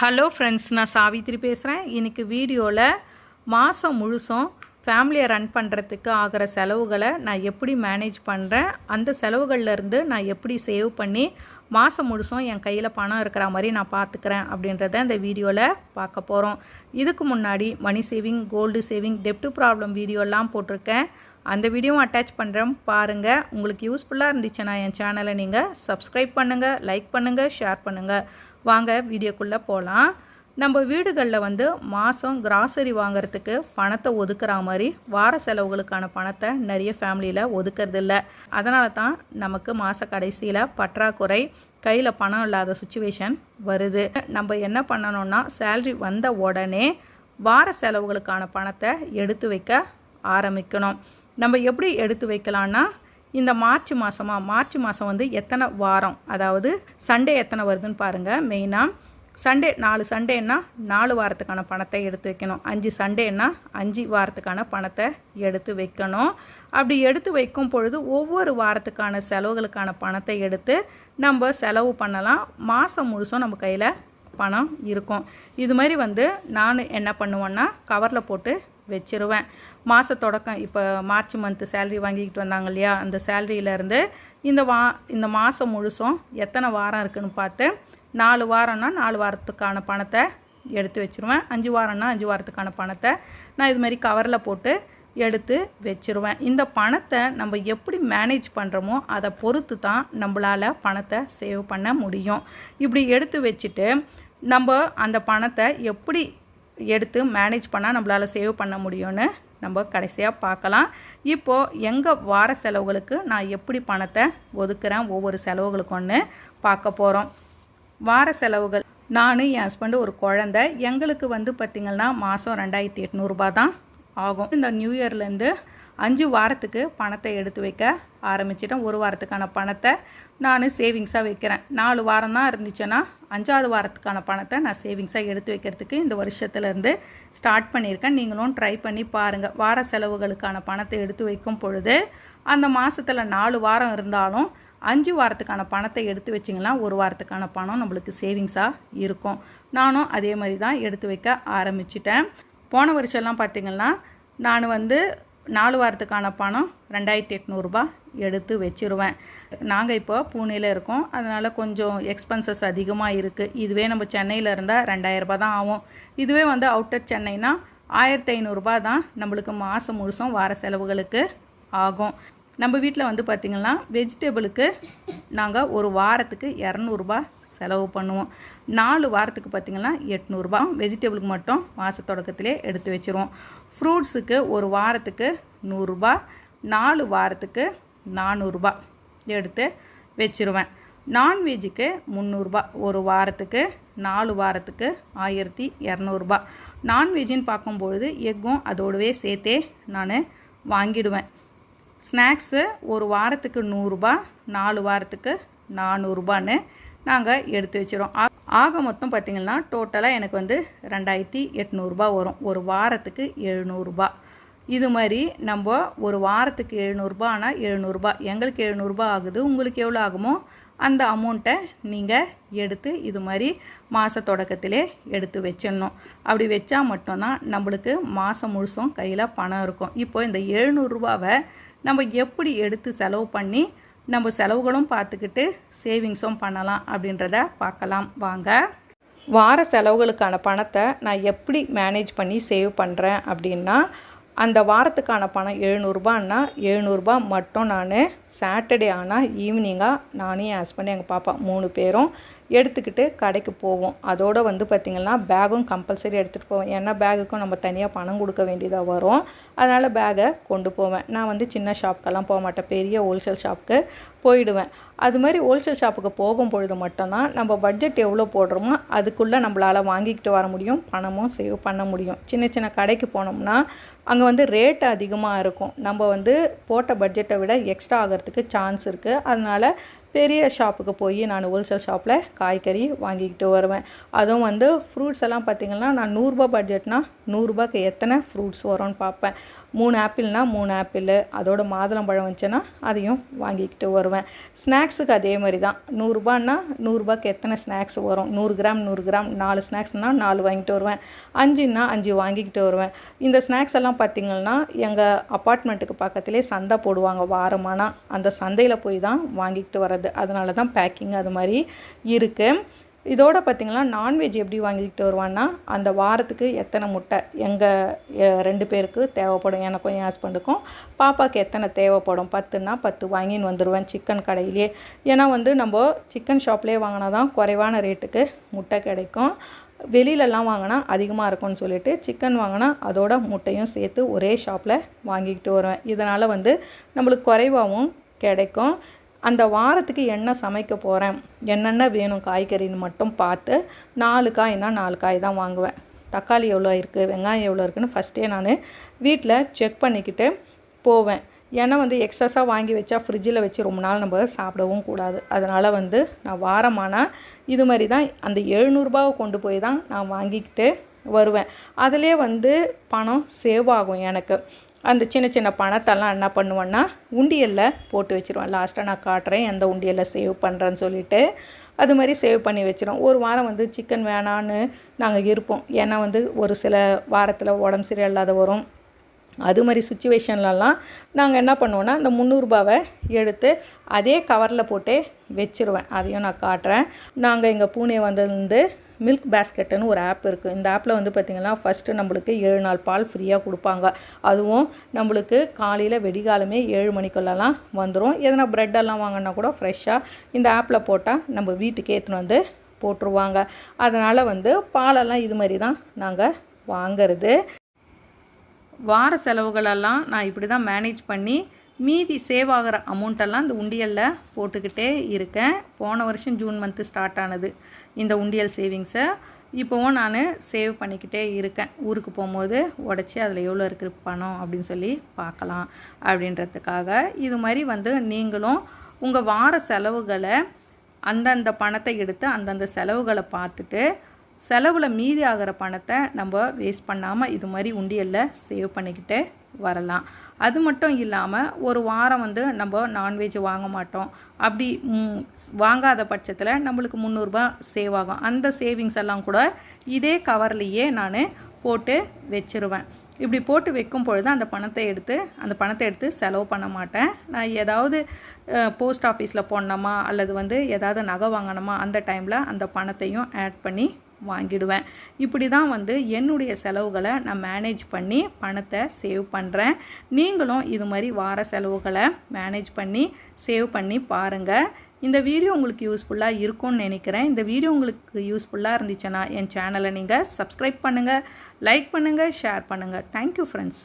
Hello friends நான் சாவித்ரி பேசுகிறேன் இன்றைக்கி வீடியோவில் மாதம் முழுசும் ஃபேமிலியை ரன் பண்ணுறதுக்கு ஆகிற செலவுகளை நான் எப்படி மேனேஜ் பண்ணுறேன் அந்த செலவுகள்லேருந்து நான் எப்படி சேவ் பண்ணி மாதம் முழுசும் என் கையில் பணம் இருக்கிற மாதிரி நான் பார்த்துக்கிறேன் அப்படின்றத இந்த வீடியோவில் பார்க்க போகிறோம் இதுக்கு முன்னாடி மணி சேவிங் கோல்டு சேவிங் டெப்ட் ப்ராப்ளம் வீடியோலாம் போட்டிருக்கேன். அந்த வீடியோவும் அட்டாச் பண்ணுறேன் பாருங்கள் உங்களுக்கு யூஸ்ஃபுல்லாக இருந்துச்சுன்னா என் சேனலை நீங்கள் சப்ஸ்கிரைப் பண்ணுங்கள் லைக் பண்ணுங்கள் ஷேர் பண்ணுங்கள் வாங்க வீடியோக்குள்ளே போகலாம் நம்ம வீடுகளில் வந்து மாதம் கிராசரி வாங்குறதுக்கு பணத்தை ஒதுக்குற மாதிரி வார செலவுகளுக்கான பணத்தை நிறைய ஃபேமிலியில் ஒதுக்கறதில்ல. அதனால தான் நமக்கு மாத கடைசியில் பற்றாக்குறை கையில் பணம் இல்லாத சுச்சுவேஷன் வருது. நம்ம என்ன பண்ணணும்னா சேல்ரி வந்த உடனே வார செலவுகளுக்கான பணத்தை எடுத்து வைக்க ஆரம்பிக்கணும். நம்ம எப்படி எடுத்து வைக்கலான்னா இந்த மார்ச் மாதமாக மார்ச் மாதம் வந்து எத்தனை வாரம்? அதாவது சண்டே எத்தனை வருதுன்னு பாருங்கள் மெயினாக சண்டே நாலு சண்டேன்னா நாலு வாரத்துக்கான பணத்தை எடுத்து வைக்கணும். அஞ்சு சண்டேன்னா அஞ்சு வாரத்துக்கான பணத்தை எடுத்து வைக்கணும். அப்படி எடுத்து வைக்கும் பொழுது ஒவ்வொரு வாரத்துக்கான செலவுகளுக்கான பணத்தை எடுத்து நம்ம செலவு பண்ணலாம். மாதம் முழுசும் நம்ம கையில் பணம் இருக்கும். இது மாதிரி வந்து நான் என்ன பண்ணுவேன்னா கவரில் போட்டு வச்சிருவேன். மாத தொடக்கம் இப்போ மார்ச் மந்த்து சேல்ரி வாங்கிக்கிட்டு வந்தாங்க இல்லையா? அந்த சேல்ரியிலேருந்து இந்த வா இந்த மாதம் முழுசும் எத்தனை வாரம் இருக்குதுன்னு பார்த்து நாலு வாரம்னா நாலு வாரத்துக்கான பணத்தை எடுத்து வச்சுருவேன். அஞ்சு வாரம்னா அஞ்சு வாரத்துக்கான பணத்தை நான் இது மாதிரி கவரில் போட்டு எடுத்து வச்சுருவேன். இந்த பணத்தை நம்ம எப்படி மேனேஜ் பண்ணுறோமோ அதை பொறுத்து தான் நம்மளால் பணத்தை சேவ் பண்ண முடியும். இப்படி எடுத்து வச்சுட்டு நம்ம அந்த பணத்தை எப்படி எடுத்து மேனேஜ் பண்ணால் நம்மளால் சேவ் பண்ண முடியும்னு நம்ம கடைசியாக பார்க்கலாம். இப்போது எங்கள் வார செலவுகளுக்கு நான் எப்படி பணத்தை ஒதுக்குறேன்? ஒவ்வொரு செலவுகளுக்கு பார்க்க போகிறோம் வார செலவுகள் நான் என் ஹஸ்பண்டு ஒரு குழந்த. எங்களுக்கு வந்து பார்த்திங்கன்னா மாதம் ரெண்டாயிரத்தி எட்நூறுபா தான் ஆகும். இந்த நியூ இயர்லேருந்து அஞ்சு வாரத்துக்கு பணத்தை எடுத்து வைக்க ஆரம்பிச்சிட்டேன். ஒரு வாரத்துக்கான பணத்தை நான் சேவிங்ஸாக வைக்கிறேன். நாலு வாரம் தான் இருந்துச்சுன்னா அஞ்சாவது வாரத்துக்கான பணத்தை நான் சேவிங்ஸாக எடுத்து வைக்கிறதுக்கு இந்த வருஷத்துலேருந்து ஸ்டார்ட் பண்ணியிருக்கேன். நீங்களும் ட்ரை பண்ணி பாருங்கள் வார செலவுகளுக்கான பணத்தை எடுத்து வைக்கும் பொழுது அந்த மாதத்தில் நாலு வாரம் இருந்தாலும் அஞ்சு வாரத்துக்கான பணத்தை எடுத்து வச்சிங்கன்னா ஒரு வாரத்துக்கான பணம் நம்மளுக்கு சேவிங்ஸாக இருக்கும். நானும் அதே மாதிரி தான் எடுத்து வைக்க ஆரம்பிச்சிட்டேன். போன வருஷம்லாம் பார்த்திங்கன்னா நான் வந்து நாலு வாரத்துக்கான பணம் ரெண்டாயிரத்தி எட்நூறுபா எடுத்து வச்சுருவேன். நாங்கள் இப்போ பூனேல இருக்கோம். அதனால் கொஞ்சம் எக்ஸ்பென்சஸ் அதிகமாக இருக்குது இதுவே நம்ம சென்னையில் இருந்தால் ரெண்டாயிரரூபா தான் ஆகும். இதுவே வந்து அவுட்டர் சென்னைனா ஆயிரத்தி ஐநூறுரூபா தான் நம்மளுக்கு மாதம் முழுசும் வார செலவுகளுக்கு ஆகும். நம்ம வீட்டில் வந்து பார்த்திங்கன்னா வெஜிடபிளுக்கு நாங்கள் ஒரு வாரத்துக்கு இரநூறுபா செலவு பண்ணுவோம். நாலு வாரத்துக்கு பார்த்திங்கன்னா எட்நூறுபா வெஜிடபிளுக்கு மட்டும் மாத தொடக்கத்திலே எடுத்து வச்சுருவோம். ஃப்ரூட்ஸுக்கு ஒரு வாரத்துக்கு நூறுரூபா நாலு வாரத்துக்கு நானூறுரூபா எடுத்து வச்சுருவேன். நான்வெஜ்ஜுக்கு முந்நூறுரூபா ஒரு வாரத்துக்கு நாலு வாரத்துக்கு ஆயிரத்தி இரநூறுபா. நான்வெஜ்ஜுன்னு பார்க்கும்பொழுது எக்கும் அதோடவே சேர்த்தே நான் வாங்கிடுவேன். ஸ்நாக்ஸு ஒரு வாரத்துக்கு நூறுரூபா நாலு வாரத்துக்கு நானூறுரூபான்னு நாங்கள் எடுத்து வச்சிரோம் ஆக மொத்தம் பார்த்திங்கன்னா டோட்டலாக எனக்கு வந்து ரெண்டாயிரத்தி எட்நூறுபா வரும். ஒரு வாரத்துக்கு எழுநூறுபா. இது மாதிரி நம்ம ஒரு வாரத்துக்கு எழுநூறுபா ஆனால் எழுநூறுபா எங்களுக்கு எழுநூறுபா ஆகுது உங்களுக்கு எவ்வளோ ஆகுமோ அந்த அமௌண்ட்டை நீங்கள் எடுத்து இது மாதிரி மாத தொடக்கத்திலே எடுத்து வச்சிடணும். அப்படி வச்சா மட்டும்தான் நம்மளுக்கு மாதம் முழுசும் கையில் பணம் இருக்கும். இப்போ இந்த எழுநூறுபாவை நம்ம எப்படி எடுத்து செலவு பண்ணி நம்ம செலவுகளும் பார்த்துக்கிட்டு சேவிங்ஸும் பண்ணலாம் அப்படின்றத பார்க்கலாம். வாங்க. வார செலவுகளுக்கான பணத்தை நான் எப்படி மேனேஜ் பண்ணி சேவ் பண்ணுறேன் அப்படின்னா அந்த வாரத்துக்கான பணம் எழுநூறுபான்னா எழுநூறுபா மட்டும் நான் சாட்டர்டே ஆனால் ஈவினிங்காக நானும் என் ஹஸ்பண்ட் எங்கள் பாப்பா மூணு பேரும் எடுத்துக்கிட்டு கடைக்கு போவோம். அதோடு வந்து பார்த்திங்கன்னா பேகும் கம்பல்சரி எடுத்துகிட்டு போவேன். ஏன்னா பேகுக்கும் நம்ம தனியாக பணம் கொடுக்க வேண்டியதாக வரும். அதனால் பேகை கொண்டு போவேன். நான் வந்து சின்ன ஷாப்புக்கெல்லாம் போக மாட்டேன். பெரிய ஹோல்சேல் ஷாப்புக்கு போயிடுவேன். அது மாதிரி ஹோல்சேல் ஷாப்புக்கு போகும் பொழுது மட்டும்தான் நம்ம பட்ஜெட் எவ்வளோ போடுறோமோ அதுக்குள்ளே நம்மளால் வாங்கிக்கிட்டு வர முடியும். பணமும் சேவ் பண்ண முடியும். சின்ன சின்ன கடைக்கு போனோம்னா அங்கே வந்து ரேட் அதிகமாக இருக்கும். நம்ம வந்து போட்ட பட்ஜெட்டை விட எக்ஸ்ட்ரா ஆகிறதுக்கு சான்ஸ் இருக்குது அதனால் பெரிய ஷாப்புக்கு போய் நான் ஹோல்சேல் ஷாப்பில் காய்கறி வாங்கிக்கிட்டு வருவேன். அதுவும் வந்து ஃப்ரூட்ஸ் எல்லாம் பார்த்திங்கன்னா நான் நூறுரூபா பட்ஜெட்னா நூறுரூபாக்கு எத்தனை ஃப்ரூட்ஸ் வரும்னு பார்ப்பேன். மூணு ஆப்பிள்னால் மூணு ஆப்பிள் அதோட மாதுளம்பழம் வந்துச்சுன்னா அதையும் வாங்கிக்கிட்டு வருவேன். ஸ்நாக்ஸுக்கு அதே மாதிரி தான். நூறுரூபான்னா நூறுரூபாக்கு எத்தனை ஸ்நாக்ஸ் வரும்? நூறு கிராம் நூறு கிராம் நாலு ஸ்நாக்ஸ்னால் நாலு வாங்கிட்டு வருவேன். அஞ்சுன்னா அஞ்சு வாங்கிக்கிட்டு வருவேன். இந்த ஸ்நாக்ஸ் எல்லாம் பார்த்திங்கன்னா எங்கள் அப்பார்ட்மெண்ட்டுக்கு பக்கத்துலேயே சந்தை போடுவாங்க. வாரமானா அந்த சந்தையில் போய் தான் வாங்கிக்கிட்டு வருது அதனால தான் பேக்கிங் அது மாதிரி இருக்குது இதோட பார்த்திங்கன்னா நான்வெஜ் எப்படி வாங்கிக்கிட்டு வருவான்னா அந்த வாரத்துக்கு எத்தனை முட்டை எங்கள் ரெண்டு பேருக்கு தேவைப்படும் எனக்கும் என் ஹஸ்பண்டுக்கும் பாப்பாவுக்கு எத்தனை தேவைப்படும் பத்துன்னா பத்து வாங்கின்னு வந்துடுவேன் சிக்கன் கடையிலே ஏன்னா வந்து நம்ம சிக்கன் ஷாப்லேயே வாங்கினா தான் குறைவான ரேட்டுக்கு முட்டை கிடைக்கும். வெளியிலலாம் வாங்கினா அதிகமாக இருக்கும்னு சொல்லிட்டு சிக்கன் வாங்கினா அதோட முட்டையும் சேர்த்து ஒரே ஷாப்பில் வாங்கிக்கிட்டு வருவேன். இதனால் வந்து நம்மளுக்கு குறைவாகவும் கிடைக்கும். அந்த வாரத்துக்கு என்ன சமைக்க போகிறேன் என்னென்ன வேணும் காய்கறின்னு மட்டும் பார்த்து நாலு காய்னா நாலு காய் தான் வாங்குவேன். தக்காளி எவ்வளோ இருக்குது வெங்காயம் எவ்வளோ இருக்குன்னு ஃபஸ்ட்டே நான் வீட்டில் செக் பண்ணிக்கிட்டு போவேன். ஏன்னா வந்து எக்ஸஸாக வாங்கி வச்சா ஃப்ரிட்ஜில் வச்சு ரொம்ப நாள் நம்ம சாப்பிடவும் கூடாது. அதனால் வந்து நான் வாரமானால் இது மாதிரி தான் அந்த எழுநூறுபாவை கொண்டு போய் தான் நான் வாங்கிக்கிட்டு வருவேன். அதிலே வந்து பணம் சேவ் ஆகும் எனக்கு. அந்த சின்ன சின்ன பணத்தெல்லாம் என்ன பண்ணுவேன்னா உண்டியலில் போட்டு வச்சுருவேன். லாஸ்ட்டாக நான் காட்டுறேன் எந்த உண்டியலில் சேவ் பண்ணுறேன்னு சொல்லிட்டு. அது மாதிரி சேவ் பண்ணி வச்சிடும் ஒரு வாரம் வந்து சிக்கன் வேணான்னு நாங்கள் இருப்போம். ஏன்னா வந்து ஒரு சில வாரத்தில் உடம்பு சரியில்லாத வரும். அது மாதிரி சுச்சுவேஷன்லலாம் நாங்கள் என்ன பண்ணுவோன்னா அந்த முந்நூறுபாவை எடுத்து அதே கவரில் போட்டு வச்சுருவேன். அதையும் நான் காட்டுறேன். நாங்கள் எங்கள் பூனே வந்ததுலேருந்து மில்க் பேஸ்கெட்டுன்னு ஒரு ஆப் இருக்குது இந்த ஆப்பில் வந்து பார்த்திங்கன்னா ஃபஸ்ட்டு நம்மளுக்கு ஏழு நாள் பால் ஃப்ரீயாக கொடுப்பாங்க. அதுவும் நம்மளுக்கு காலையில் வெடிகாலமே ஏழு மணிக்குள்ளெல்லாம் வந்துடும் எதனா ப்ரெட்டெல்லாம் வாங்கினா கூட ஃப்ரெஷ்ஷாக இந்த ஆப்பில் போட்டால் நம்ம வீட்டுக்கு ஏற்றுன்னு வந்து போட்டுருவாங்க. அதனால் வந்து பாலெல்லாம் இது மாதிரி தான் நாங்கள் வாங்கிறது. வார செலவுகளெல்லாம் நான் இப்படி தான் மேனேஜ் பண்ணி மீதி சேவ் ஆகிற அமௌண்ட்டெல்லாம் இந்த உண்டியலில் போட்டுக்கிட்டே இருக்கேன். போன வருஷம் ஜூன் மந்த்து ஸ்டார்ட் ஆனது இந்த உண்டியல் சேவிங்ஸை இப்போவும் நான் சேவ் பண்ணிக்கிட்டே இருக்கேன். ஊருக்கு போகும்போது உடச்சி அதில் எவ்வளோ இருக்குது பணம் அப்படின்னு சொல்லி பார்க்கலாம் அப்படின்றதுக்காக. இது மாதிரி வந்து நீங்களும் உங்கள் வார செலவுகளை அந்தந்த பணத்தை எடுத்து அந்தந்த செலவுகளை பார்த்துட்டு செலவில் மீதி ஆகிற பணத்தை நம்ம வேஸ்ட் பண்ணாமல் இது மாதிரி உண்டியலில் சேவ் பண்ணிக்கிட்டு வரலாம். அது மட்டும் இல்லாமல் ஒரு வாரம் வந்து நம்ம நான்வெஜ் வாங்க மாட்டோம். அப்படி வாங்காத பட்சத்தில் நம்மளுக்கு முந்நூறுரூபா சேவ் ஆகும். அந்த சேவிங்ஸ் எல்லாம் கூட இதே கவர்லேயே நான் போட்டு வச்சுருவேன். இப்படி போட்டு வைக்கும் பொழுது அந்த பணத்தை எடுத்து அந்த பணத்தை எடுத்து செலவு பண்ண மாட்டேன். நான் ஏதாவது போஸ்ட் ஆஃபீஸில் போடணுமா? அல்லது வந்து ஏதாவது நகை வாங்கணுமா? அந்த டைமில் அந்த பணத்தையும் ஆட் பண்ணி வாங்கிடுவேன். இப்படி தான் வந்து என்னுடைய செலவுகளை நான் மேனேஜ் பண்ணி பணத்தை சேவ் பண்ணுறேன் நீங்களும் இது மாதிரி வார செலவுகளை மேனேஜ் பண்ணி சேவ் பண்ணி பாருங்கள் இந்த வீடியோ உங்களுக்கு யூஸ்ஃபுல்லாக இருக்கும்னு நினைக்கிறேன். இந்த வீடியோ உங்களுக்கு யூஸ்ஃபுல்லாக இருந்துச்சுன்னா என் சேனலை நீங்கள் சப்ஸ்கிரைப் பண்ணுங்கள் லைக் பண்ணுங்கள் ஷேர் பண்ணுங்கள் தேங்க்யூ ஃப்ரெண்ட்ஸ்